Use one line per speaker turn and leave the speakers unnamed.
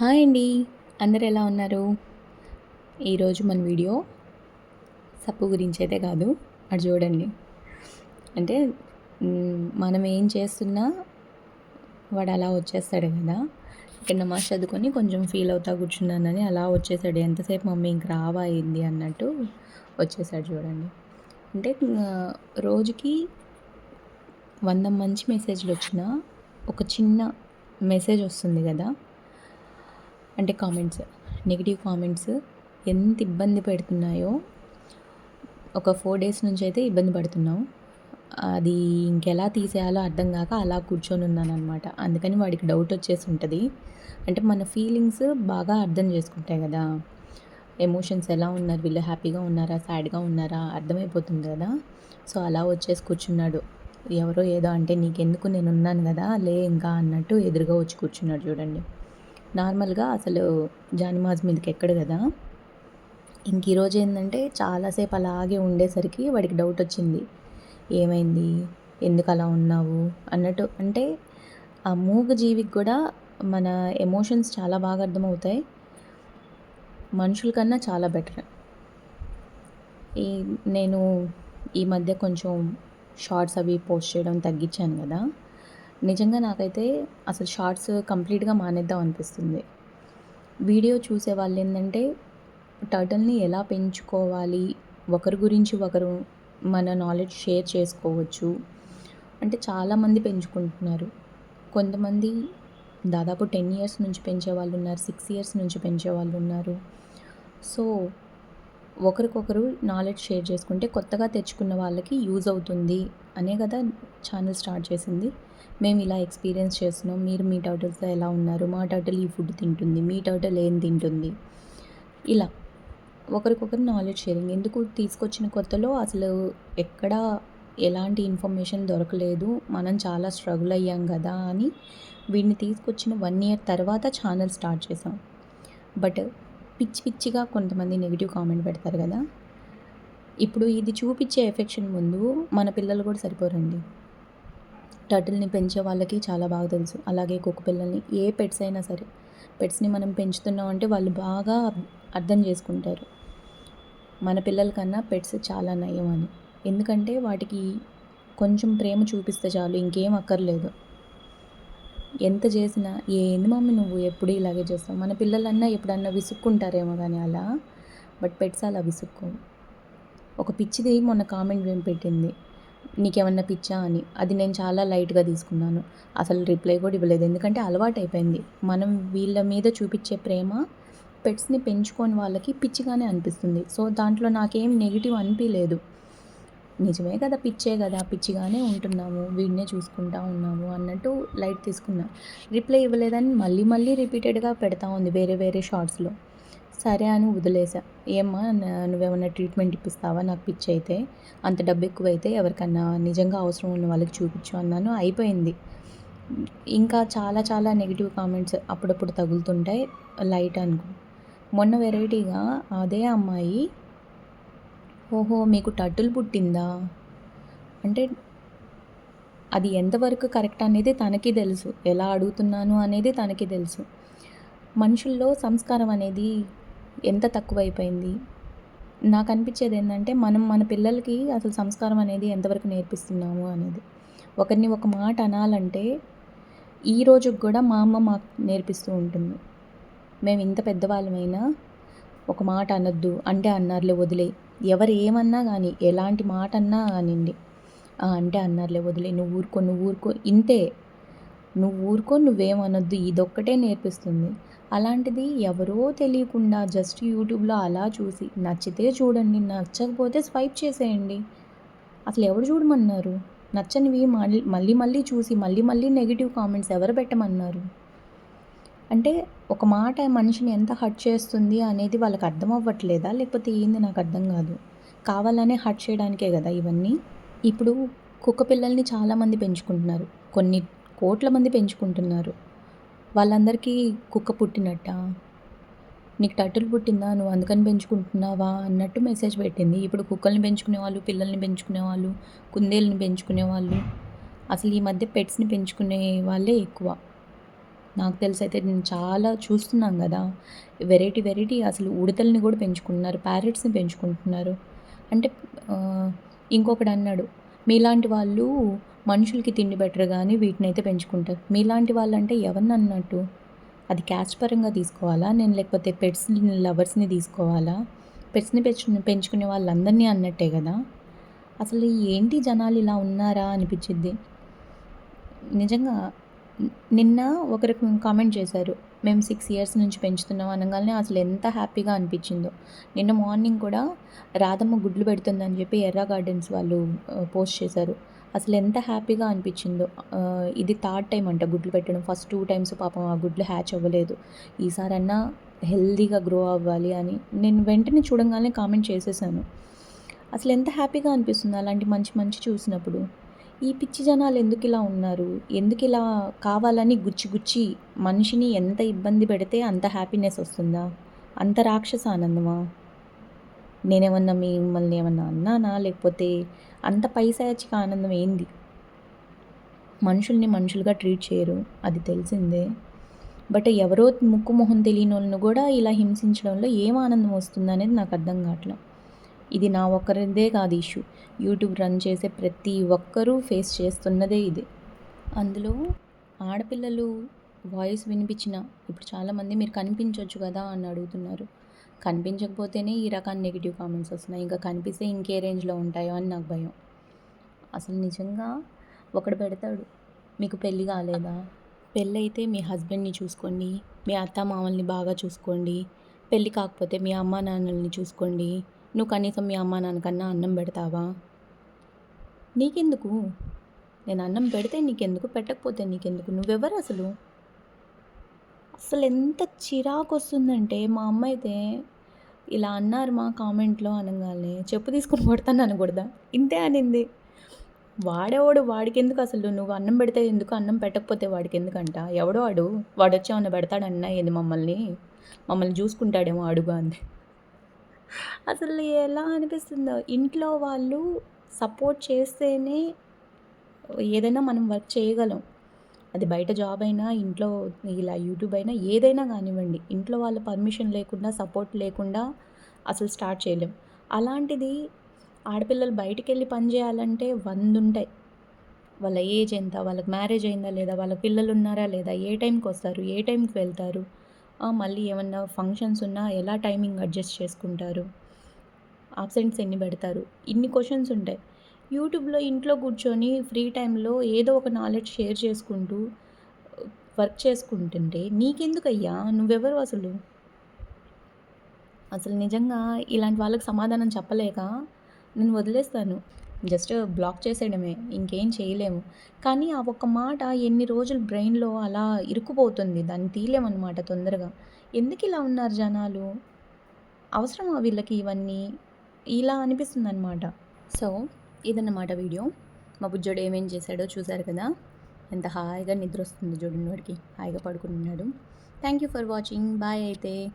Hi అండి. అందరు ఎలా ఉన్నారు? ఈరోజు మన వీడియో సప్పు గురించి అయితే కాదు అది చూడండి. అంటే మనం ఏం చేస్తున్నా వాడు అలా వచ్చేస్తాడు కదా. ఇక్కడ నమాజ్ చదువుకొని కొంచెం ఫీల్ అవుతా కూర్చున్నానని అలా వచ్చేసాడు. ఎంతసేపు మమ్మీ ఇంక రావా అయింది అన్నట్టు వచ్చేసాడు చూడండి. అంటే రోజుకి వంద మంచి మెసేజ్లు వచ్చినా ఒక చిన్న మెసేజ్ వస్తుంది కదా. అంటే కామెంట్స్ నెగిటివ్ కామెంట్స్ ఎంత ఇబ్బంది పెడుతున్నాయో ఒక ఫోర్ డేస్ నుంచి అయితే ఇబ్బంది పడుతున్నాం అది ఇంకెలా తీసేయాలో అర్థం కాక అలా కూర్చొని ఉన్నాను అనమాట అందుకని వాడికి డౌట్ వచ్చేసి ఉంటుంది. అంటే మన ఫీలింగ్స్ బాగా అర్థం చేసుకుంటాయి కదా. ఎమోషన్స్ ఎలా ఉన్నారు? వీళ్ళు హ్యాపీగా ఉన్నారా? సాడ్గా ఉన్నారా? అర్థమైపోతుంది కదా. సో అలా వచ్చేసి కూర్చున్నాడు. ఎవరో ఏదో అంటే నీకెందుకు? నేను ఉన్నాను కదా. లే ఇంకా అన్నట్టు ఎదురుగా వచ్చి కూర్చున్నాడు చూడండి. నార్మల్గా అసలు జానిమాజ్ మీదకి ఎక్కడు కదా. ఇంక ఈరోజు ఏంటంటే చాలాసేపు అలాగే ఉండేసరికి వాడికి డౌట్ వచ్చింది. ఏమైంది? ఎందుకు అలా ఉన్నావు? అన్నట్టు అంటే ఆ మూగ జీవికి కూడా మన ఎమోషన్స్ చాలా బాగా అర్థమవుతాయి. మనుషుల కన్నా చాలా బెటర్ ఈ నేను ఈ మధ్య కొంచెం షార్ట్స్ అవి పోస్ట్ చేయడం తగ్గించాను కదా. నిజంగా నాకైతే అసలు షార్ట్స్ కంప్లీట్గా మానేద్దాం అనిపిస్తుంది. వీడియో చూసే వాళ్ళు ఏంటంటే టర్టల్ని ఎలా పెంచుకోవాలి ఒకరి గురించి ఒకరు మన నాలెడ్జ్ షేర్ చేసుకోవచ్చు. అంటే చాలామంది పెంచుకుంటున్నారు. కొంతమంది దాదాపు టెన్ ఇయర్స్ నుంచి పెంచే వాళ్ళు ఉన్నారు సిక్స్ ఇయర్స్ నుంచి పెంచే వాళ్ళు ఉన్నారు. సో ఒకరికొకరు నాలెడ్జ్ షేర్ చేసుకుంటే కొత్తగా తెచ్చుకున్న వాళ్ళకి యూజ్ అవుతుంది అనే కదా ఛానల్ స్టార్ట్ చేసింది. మేము ఇలా ఎక్స్పీరియన్స్ చేస్తున్నాం. మీరు మీ టర్టల్స్లో ఎలా ఉన్నారు? మా టర్టల్ ఈ ఫుడ్ తింటుంది. మీ టర్టల్ ఏం తింటుంది? ఇలా ఒకరికొకరు నాలెడ్జ్ షేరింగ్ ఎందుకు తీసుకొచ్చిన కొత్తలో అసలు ఎక్కడ ఎలాంటి ఇన్ఫర్మేషన్ దొరకలేదు. మనం చాలా స్ట్రగుల్ అయ్యాం కదా అని వీడిని తీసుకొచ్చిన వన్ ఇయర్ తర్వాత ఛానల్ స్టార్ట్ చేసాం. బట్ పిచ్చి పిచ్చిగా కొంతమంది నెగిటివ్ కామెంట్ పెడతారు కదా. ఇప్పుడు ఇది చూపించే ఎఫెక్షన్ ముందు మన పిల్లలు కూడా సరిపోరండి. టర్టిల్ని పెంచే వాళ్ళకి చాలా బాగా తెలుసు. అలాగే కుక్క పిల్లల్ని ఏ పెట్స్ అయినా సరే పెట్స్ని మనం పెంచుతున్నాం అంటే వాళ్ళు బాగా అర్థం చేసుకుంటారు. మన పిల్లల కన్నా పెట్స్ చాలా నయం అని ఎందుకంటే వాటికి కొంచెం ప్రేమ చూపిస్తే చాలు ఇంకేం అక్కర్లేదు. ఎంత చేసినా ఏంది మమ్మీ నువ్వు? ఎప్పుడు ఇలాగే చేస్తావు? మన పిల్లలన్నా ఎప్పుడన్నా విసుక్కుంటారేమో కానీ అలా? బట్ పెట్స్ అలా విసుక్కు. ఒక పిచ్చిది మొన్న కామెంట్ పెట్టింది. నీకేమన్నా పిచ్చా? అని. అది నేను చాలా లైట్గా తీసుకున్నాను. అసలు రిప్లై కూడా ఇవ్వలేదు. ఎందుకంటే అలవాటు అయిపోయింది మనం వీళ్ళ మీద చూపించే ప్రేమ పెట్స్ని పెంచుకొని వాళ్ళకి పిచ్చిగానే అనిపిస్తుంది. సో దాంట్లో నాకేం నెగిటివ్ అనిపించలేదు నిజమే కదా పిచ్చే కదా పిచ్చిగానే ఉంటున్నాము వీడినే చూసుకుంటా ఉన్నాము అన్నట్టు లైట్ తీసుకున్నా. రిప్లై ఇవ్వలేదని మళ్ళీ మళ్ళీ రిపీటెడ్గా పెడతా ఉంది వేరే వేరే షార్ట్స్లో. సరే అని వదిలేసా. ఏమ్మా నువ్వేమన్నా ట్రీట్మెంట్ ఇప్పిస్తావా నాకు పిచ్చి అయితే అంత డబ్బు ఎక్కువైతే ఎవరికన్నా నిజంగా అవసరం ఉన్న వాళ్ళకి చూపించు అన్నాను. అయిపోయింది. ఇంకా చాలా చాలా నెగిటివ్ కామెంట్స్ అప్పుడప్పుడు తగులుతుంటాయి లైట్ అనుకో. మొన్న వెరైటీగా అదే అమ్మాయి ఓహో మీకు టడ్డులు పుట్టిందా? అంటే అది ఎంతవరకు కరెక్ట్ అనేది తనకి తెలుసు. ఎలా అడుగుతున్నాను అనేది తనకి తెలుసు. మనుషుల్లో సంస్కారం అనేది ఎంత తక్కువైపోయింది? నాకు అనిపించేది ఏంటంటే మనం మన పిల్లలకి అసలు సంస్కారం అనేది ఎంతవరకు నేర్పిస్తున్నాము అనేది. ఒకరిని ఒక మాట అనాలంటే ఈ రోజుకి కూడా మా అమ్మ మాకు నేర్పిస్తూ ఉంటుంది. మేము ఇంత పెద్దవాళ్ళమైనా ఒక మాట అనొద్దు. అంటే అన్నారులే వదిలే ఎవరు ఏమన్నా కానీ ఎలాంటి మాట అన్నా కానివ్వండి అంటే అన్నారులే వదిలే నువ్వు ఊరుకో నువ్వు ఊరుకో ఇంతే. నువ్వు ఊరుకో నువ్వేమనొద్దు ఇదొక్కటే నేర్పిస్తుంది. అలాంటిది ఎవరో తెలియకుండా జస్ట్ యూట్యూబ్లో అలా చూసి నచ్చితే చూడండి నచ్చకపోతే స్వైప్ చేసేయండి. అసలు ఎవరు చూడమన్నారు? నచ్చనివి మళ్ళీ మళ్ళీ మళ్ళీ చూసి మళ్ళీ మళ్ళీ నెగిటివ్ కామెంట్స్ ఎవరు పెట్టమన్నారు? అంటే ఒక మాట మనిషిని ఎంత హర్ట్ చేస్తుంది అనేది వాళ్ళకి అర్థం అవ్వట్లేదా? లేకపోతే ఏంది నాకు అర్థం కాదు. కావాలనే హర్ట్ చేయడానికే కదా ఇవన్నీ? ఇప్పుడు కుక్క పిల్లల్ని చాలామంది పెంచుకుంటున్నారు. కొన్ని కోట్ల మంది పెంచుకుంటున్నారు. వాళ్ళందరికీ కుక్క పుట్టినట్ట? నీకు టట్టులు పుట్టిందా? నువ్వు అందుకని పెంచుకుంటున్నావా? అన్నట్టు మెసేజ్ పెట్టింది. ఇప్పుడు కుక్కల్ని పెంచుకునే వాళ్ళు పిల్లల్ని పెంచుకునే వాళ్ళు కుందేళ్ళని పెంచుకునే వాళ్ళు అసలు ఈ మధ్య పెట్స్ని పెంచుకునే వాళ్ళే ఎక్కువ. నాకు తెలిసి అయితే నేను చాలా చూస్తున్నాం కదా. వెరైటీ వెరైటీ అసలు ఉడతల్ని కూడా పెంచుకుంటున్నారు ప్యారెట్స్ని పెంచుకుంటున్నారు. అంటే ఇంకొకడు అన్నాడు మీలాంటి వాళ్ళు మనుషులకి తిండి బెటర్ కానీ వీటిని అయితే పెంచుకుంటారు. మీలాంటి వాళ్ళు అంటే ఎవరిని అన్నట్టు? అది క్యాస్ట్ పరంగా తీసుకోవాలా? నేను లేకపోతే పెట్స్ లవర్స్ని తీసుకోవాలా? పెట్స్ని పెంచు పెంచుకునే వాళ్ళందరినీ అన్నట్టే కదా? అసలు ఏంటి జనాలు ఇలా ఉన్నారా అనిపించింది నిజంగా నిన్న ఒకరు కామెంట్ చేశారు మేము సిక్స్ ఇయర్స్ నుంచి పెంచుతున్నాం అనగానే అసలు ఎంత హ్యాపీగా అనిపించిందో. నిన్న మార్నింగ్ కూడా రాధమ్మ గుడ్లు పెడుతుందని చెప్పి ఎర్రా గార్డెన్స్ వాళ్ళు పోస్ట్ చేశారు. అసలు ఎంత హ్యాపీగా అనిపించిందో. ఇది థర్డ్ టైం అంట గుడ్లు పెట్టడం. ఫస్ట్ టూ టైమ్స్ పాపం ఆ గుడ్లు హ్యాచ్ అవ్వలేదు. ఈసారన్నా హెల్దీగా గ్రో అవ్వాలి అని నేను వెంటనే చూడంగానే కామెంట్ చేసేసాను. అసలు ఎంత హ్యాపీగా అనిపిస్తుంది అలాంటి మంచి మంచి చూసినప్పుడు? ఈ పిచ్చి జనాలు ఎందుకు ఇలా ఉన్నారు? ఎందుకు ఇలా కావాలని గుచ్చి గుచ్చి మనిషిని ఎంత ఇబ్బంది పెడితే అంత హ్యాపీనెస్ వస్తుందా? అంత రాక్షస ఆనందమా? నేనేమన్నా మిమ్మల్ని ఏమన్నా అన్నానా? లేకపోతే అంత పైశాచిక ఆనందం ఏంది? మనుషుల్ని మనుషులుగా ట్రీట్ చేయరు అది తెలిసిందే. బట్ ఎవరో ముక్కు మొహం తెలియని వాళ్ళను కూడా ఇలా హింసించడంలో ఏం ఆనందం వస్తుందనేది నాకు అర్థం కావట్లేదు ఇది నా ఒక్కరిదే కాదు ఇష్యూ. యూట్యూబ్ రన్ చేసే ప్రతి ఒక్కరూ ఫేస్ చేస్తున్నదే ఇది. అందులో ఆడపిల్లలు వాయిస్ వినిపించిన ఇప్పుడు చాలామంది మీరు కనిపించవచ్చు కదా అని అడుగుతున్నారు. కనిపించకపోతేనే ఈ రకాన్ని నెగిటివ్ కామెంట్స్ వస్తున్నాయి. ఇంకా కనిపిస్తే ఇంకే రేంజ్లో ఉంటాయో అని నాకు భయం. అసలు నిజంగా ఒకడు పెడతాడు. మీకు పెళ్ళి కాలేదా? పెళ్ళి అయితే మీ హస్బెండ్ని చూసుకోండి. మీ అత్త మామల్ని బాగా చూసుకోండి. పెళ్ళి కాకపోతే మీ అమ్మ నాన్నల్ని చూసుకోండి. నువ్వు కనీసం మీ అమ్మ నాన్నకన్నా అన్నం పెడతావా? నీకెందుకు? నేను అన్నం పెడితే నీకెందుకు? పెట్టకపోతే నీకెందుకు? నువ్వెవరు అసలు? అసలు ఎంత చిరాకు వస్తుందంటే మా అమ్మ అయితే ఇలా అన్నారు మా కామెంట్లో అనగానే చెప్పు తీసుకుని కొడతాను అనకూడదా ఇంతే అనింది. వాడేవాడు? వాడికెందుకు అసలు? నువ్వు అన్నం పెడితే ఎందుకు? అన్నం పెట్టకపోతే వాడికి ఎందుకంట ఎవడో వాడు? వాడు వచ్చి ఏమన్నా పెడతాడన్నా ఏంది మమ్మల్ని? మమ్మల్ని చూసుకుంటాడేమో అడుగు అంది. అసలు ఎలా అనిపిస్తుందో? ఇంట్లో వాళ్ళు సపోర్ట్ చేస్తేనే ఏదైనా మనం వర్క్ చేయగలం. అది బయట జాబ్ అయినా ఇంట్లో ఇలా యూట్యూబ్ అయినా ఏదైనా కానివ్వండి. ఇంట్లో వాళ్ళ పర్మిషన్ లేకుండా సపోర్ట్ లేకుండా అసలు స్టార్ట్ చేయలేం. అలాంటిది ఆడపిల్లలు బయటికి వెళ్ళి పని చేయాలంటే వంద ఉంటాయి వాళ్ళ ఏజ్ ఎంత? వాళ్ళకి మ్యారేజ్ అయిందా లేదా? వాళ్ళ పిల్లలు ఉన్నారా లేదా? ఏ టైంకి వస్తారు? ఏ టైంకి వెళ్తారు? మళ్ళీ ఏమన్నా ఫంక్షన్స్ ఉన్నా ఎలా టైమింగ్ అడ్జస్ట్ చేసుకుంటారు? ఆబ్సెంట్స్ ఎన్ని పెడతారు? ఇన్ని క్వశ్చన్స్ ఉంటాయి. యూట్యూబ్లో ఇంట్లో కూర్చొని ఫ్రీ టైంలో ఏదో ఒక నాలెడ్జ్ షేర్ చేసుకుంటూ వర్క్ చేసుకుంటుంటే నీకెందుకయ్యా? నువ్వెవరు అసలు? అసలు నిజంగా ఇలాంటి వాళ్ళకి సమాధానం చెప్పలేక నేను వదిలేస్తాను. జస్ట్ బ్లాక్ చేసేయడమే ఇంకేం చేయలేము. కానీ ఆ ఒక్క మాట ఎన్ని రోజులు బ్రెయిన్లో అలా ఇరుక్కుపోతుంది దాన్ని తీయలేమన్నమాట తొందరగా. ఎందుకు ఇలా ఉన్నారు జనాలు? అవసరమా వీళ్ళకి ఇవన్నీ? ఇలా అనిపిస్తుంది అనమాట సో ఇదన్నమాట వీడియో. మా బుజ్జోడు ఏమేం చేశాడో చూశారు కదా? ఎంత హాయిగా నిద్ర వస్తుంది చూడండి వాడికి. హాయిగా పడుకున్నాడు thank you for watching. Bye అయితే.